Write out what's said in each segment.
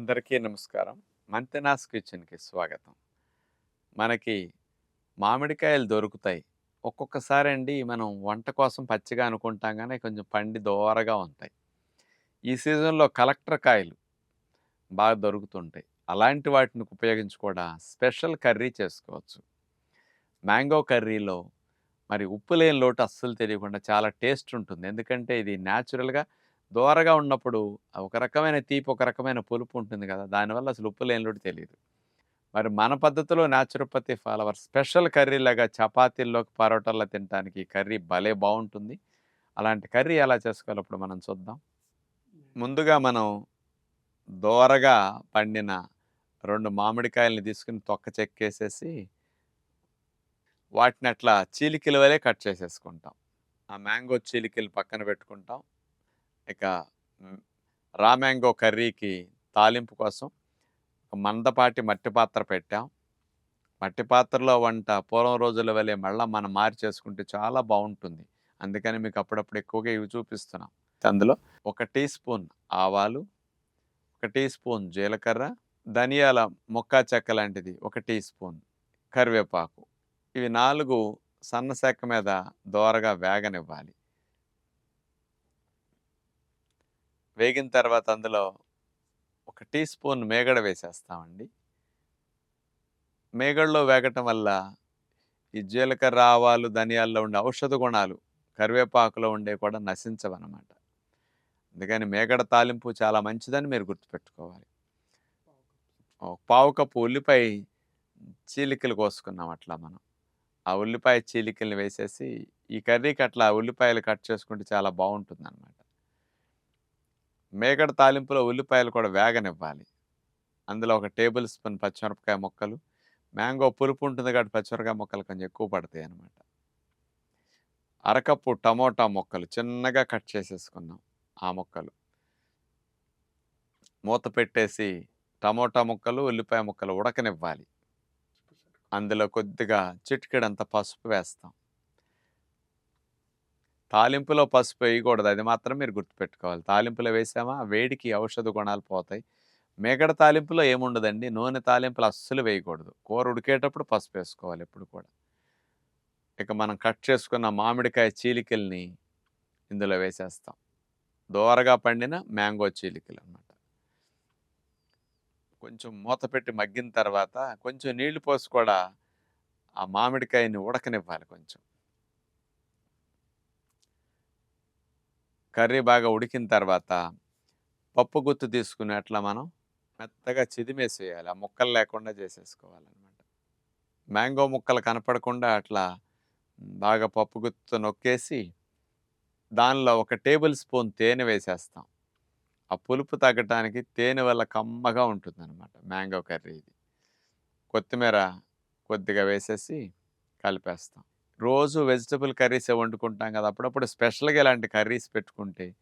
అందరికీ నమస్కారం. మంతెనాస్ కిచెన్కి స్వాగతం. మనకి మామిడికాయలు దొరుకుతాయి. ఒక్కొక్కసారి అండి మనం వంట కోసం పచ్చిగా అనుకుంటాం కానీ కొంచెం పండి దోరగా ఉంటాయి. ఈ సీజన్లో కలెక్టర్ కాయలు బాగా దొరుకుతుంటాయి. అలాంటి వాటిని ఉపయోగించి కూడా స్పెషల్ కర్రీ చేసుకోవచ్చు. మ్యాంగో కర్రీలో మరి ఉప్పు లేని లోటు అస్సలు తెలియకుండా చాలా టేస్ట్ ఉంటుంది. ఎందుకంటే ఇది న్యాచురల్గా దోరగా ఉన్నప్పుడు ఒక రకమైన తీపి ఒక రకమైన పులుపు ఉంటుంది కదా! దానివల్ల అసలు ఉప్పు లేనిలోటు తెలియదు. మరి మన పద్ధతిలో న్యాచురోపతి ఫాలోవర్ స్పెషల్ కర్రీ లాగా చపాతీల్లోకి పరోటాల్లో తినడానికి కర్రీ భలే బాగుంటుంది అలాంటి కర్రీ ఎలా చేసుకోవాలి ఇప్పుడు మనం చూద్దాం. ముందుగా మనం దోరగా పండిన రెండు మామిడికాయల్ని తీసుకుని తొక్క చెక్కేసేసి వాటిని అట్లా చీలికల వలే కట్ చేసేసుకుంటాం. ఆ మ్యాంగో చీలికలు పక్కన పెట్టుకుంటాం. ఇక రామ్యాంగో కర్రీకి తాలింపు కోసం మందపాటి మట్టి పాత్ర పెట్టాం. మట్టి పాత్రలో వంట పూర్వం రోజుల వలె మళ్ళీ మనం మారి చేసుకుంటే చాలా బాగుంటుంది. అందుకని మీకు అప్పుడప్పుడు ఎక్కువగా ఇవి చూపిస్తున్నాం. అందులో ఒక టీ స్పూన్ ఆవాలు ఒక టీ స్పూన్ జీలకర్ర ధనియాల మొక్క చెక్క లాంటిది ఒక టీ స్పూన్ కరివేపాకు. ఇవి నాలుగు సన్న సెక్క మీద దోరగా వేగనివ్వాలి. వేగిన తర్వాత అందులో ఒక టీ స్పూన్ మేగడ వేసేస్తామండి. మేగడలో వేగటం వల్ల ఈ జీలకర్ర ఆవాలు ధనియాల్లో ఉండే ఔషధ గుణాలు కరివేపాకులో ఉండే కూడా నశించవన్నమాట. అందుకని మేగడ తాలింపు చాలా మంచిదని మీరు గుర్తుపెట్టుకోవాలి. ఒక పావు కప్పు ఉల్లిపాయ చీలికలు కోసుకున్నాం అట్లా మనం. ఆ ఉల్లిపాయ చీలికల్ని వేసేసి ఈ కర్రీకి అట్లా ఉల్లిపాయలు కట్ చేసుకుంటే చాలా బాగుంటుంది అనమాట మేకడ తాలింపులో ఉల్లిపాయలు కూడా వేగనివ్వాలి. అందులో ఒక టేబుల్ స్పూన్ పచ్చిమిరపకాయ ముక్కలు మ్యాంగో పులుపు ఉంటుంది కాబట్టి పచ్చిమిరపకాయ ముక్కలు కొంచెం ఎక్కువ పడతాయి అన్నమాట. అరకప్పు టమోటా ముక్కలు చిన్నగా కట్ చేసేసుకున్నాం ఆ ముక్కలు. మూత పెట్టేసి టమోటా ముక్కలు ఉల్లిపాయ ముక్కలు ఉడకనివ్వాలి. అందులో కొద్దిగా చిటికెడంత పసుపు వేస్తాం. తాలింపులో పసుపు వేయకూడదు. అది మాత్రం మీరు గుర్తుపెట్టుకోవాలి. తాలింపులో వేసామా? వేడికి ఔషధ గుణాలు పోతాయి. మేకడ తాలింపులో ఏముండదండి? నూనె తాలింపులు అస్సలు వేయకూడదు. కూర ఉడికేటప్పుడు పసుపు వేసుకోవాలి ఎప్పుడు కూడా. ఇక మనం కట్ చేసుకున్న మామిడికాయ చీలికల్ని ఇందులో వేసేస్తాం. దోరగా పండిన మ్యాంగో చీలికలు అన్నమాట కొంచెం మూత పెట్టి మగ్గిన తర్వాత కొంచెం నీళ్ళు పోసి కూడా ఆ మామిడికాయని ఉడకనివ్వాలి కొంచెం. కర్రీ బాగా ఉడికిన తర్వాత పప్పు గుత్తు తీసుకుని అట్లా మనం మెత్తగా చిదిమేసేయాలి. ఆ ముక్కలు లేకుండా చేసేసుకోవాలన్నమాట. మ్యాంగో ముక్కలు కనపడకుండా అట్లా బాగా పప్పు గుత్తుతో నొక్కేసి దానిలో ఒక టేబుల్ స్పూన్ తేనె వేసేస్తాం. ఆ పులుపు తగ్గటానికి తేనె వల్ల కమ్మగా ఉంటుందన్నమాట మ్యాంగో కర్రీ ఇది. కొత్తిమీర కొద్దిగా వేసేసి కలిపేస్తాం. రోజు వెజిటబుల్ కర్రీస్ వండుకుంటాం కదా అప్పుడప్పుడు స్పెషల్గా ఇలాంటి కర్రీస్ పెట్టుకుంటే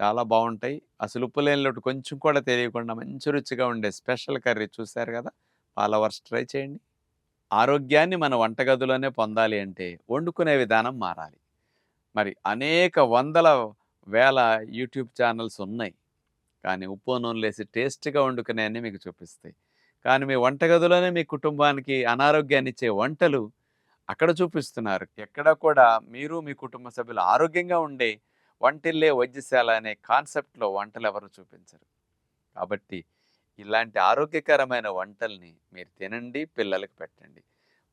చాలా బాగుంటాయి అసలు ఉప్పు లేని లోటు కొంచెం కూడా తెలియకుండా మంచి రుచిగా ఉండే స్పెషల్ కర్రీ చూశారు కదా ఫాలోవర్స్ ట్రై చేయండి. ఆరోగ్యాన్ని మన వంటగదిలోనే పొందాలి అంటే వండుకునే విధానం మారాలి. మరి అనేక వందల వేల యూట్యూబ్ ఛానల్స్ ఉన్నాయి. కానీ ఉప్పు నూనె వేసి టేస్ట్గా వండుకునే మీకు చూపిస్తాయి. కానీ మీ వంటగదిలోనే మీ కుటుంబానికి అనారోగ్యాన్ని ఇచ్చే వంటలు అక్కడ చూపిస్తున్నారు. ఎక్కడ కూడా మీరు మీ కుటుంబ సభ్యులు ఆరోగ్యంగా ఉండే వంటిల్లే వైద్యశాల అనే కాన్సెప్ట్లో వంటలు ఎవరు చూపించరు. కాబట్టి ఇలాంటి ఆరోగ్యకరమైన వంటల్ని మీరు తినండి పిల్లలకి పెట్టండి.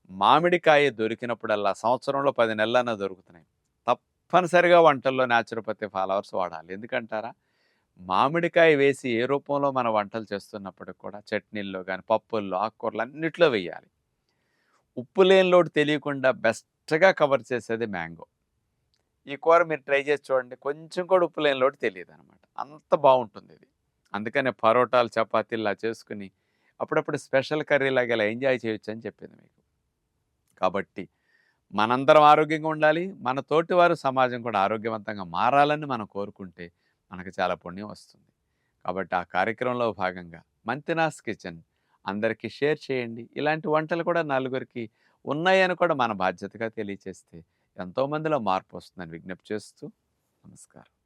మామిడికాయ దొరికినప్పుడల్లా సంవత్సరంలో పది నెలలన్నా దొరుకుతున్నాయి. తప్పనిసరిగా వంటల్లో న్యాచురోపతి ఫాలోవర్స్ వాడాలి. ఎందుకంటారా? మామిడికాయ వేసి ఏ రూపంలో మన వంటలు చేస్తున్నప్పటికి కూడా చట్నీల్లో కానీ పప్పుల్లో ఆకుకూరలు అన్నిట్లో వేయాలి. ఉప్పు లేని లోటు తెలియకుండా బెస్ట్గా కవర్ చేసేది మ్యాంగో. ఈ కూర మీరు ట్రై చేసి చూడండి కొంచెం కూడా ఉప్పు లేని లోటు తెలియదు అనమాట అంత బాగుంటుంది ఇది. అందుకనే పరోటాలు చపాతీలు చేసుకుని అప్పుడప్పుడు స్పెషల్ కర్రీ లాగా ఇలా ఎంజాయ్ చేయొచ్చు అని చెప్పింది మీకు. కాబట్టి మనందరం ఆరోగ్యంగా ఉండాలి మన తోటి వారు సమాజం కూడా ఆరోగ్యవంతంగా మారాలని మనం కోరుకుంటే మనకు చాలా పుణ్యం వస్తుంది. కాబట్టి ఆ కార్యక్రమంలో భాగంగా మంతినాస్ కిచెన్ అందరికీ షేర్ చేయండి. ఇలాంటి వంటలు కూడా నలుగురికి ఉన్నాయని కూడా మన బాధ్యతగా తెలియచేస్తే ఎంతోమందిలో మార్పు వస్తుందని విజ్ఞప్తి చేస్తూ నమస్కారం.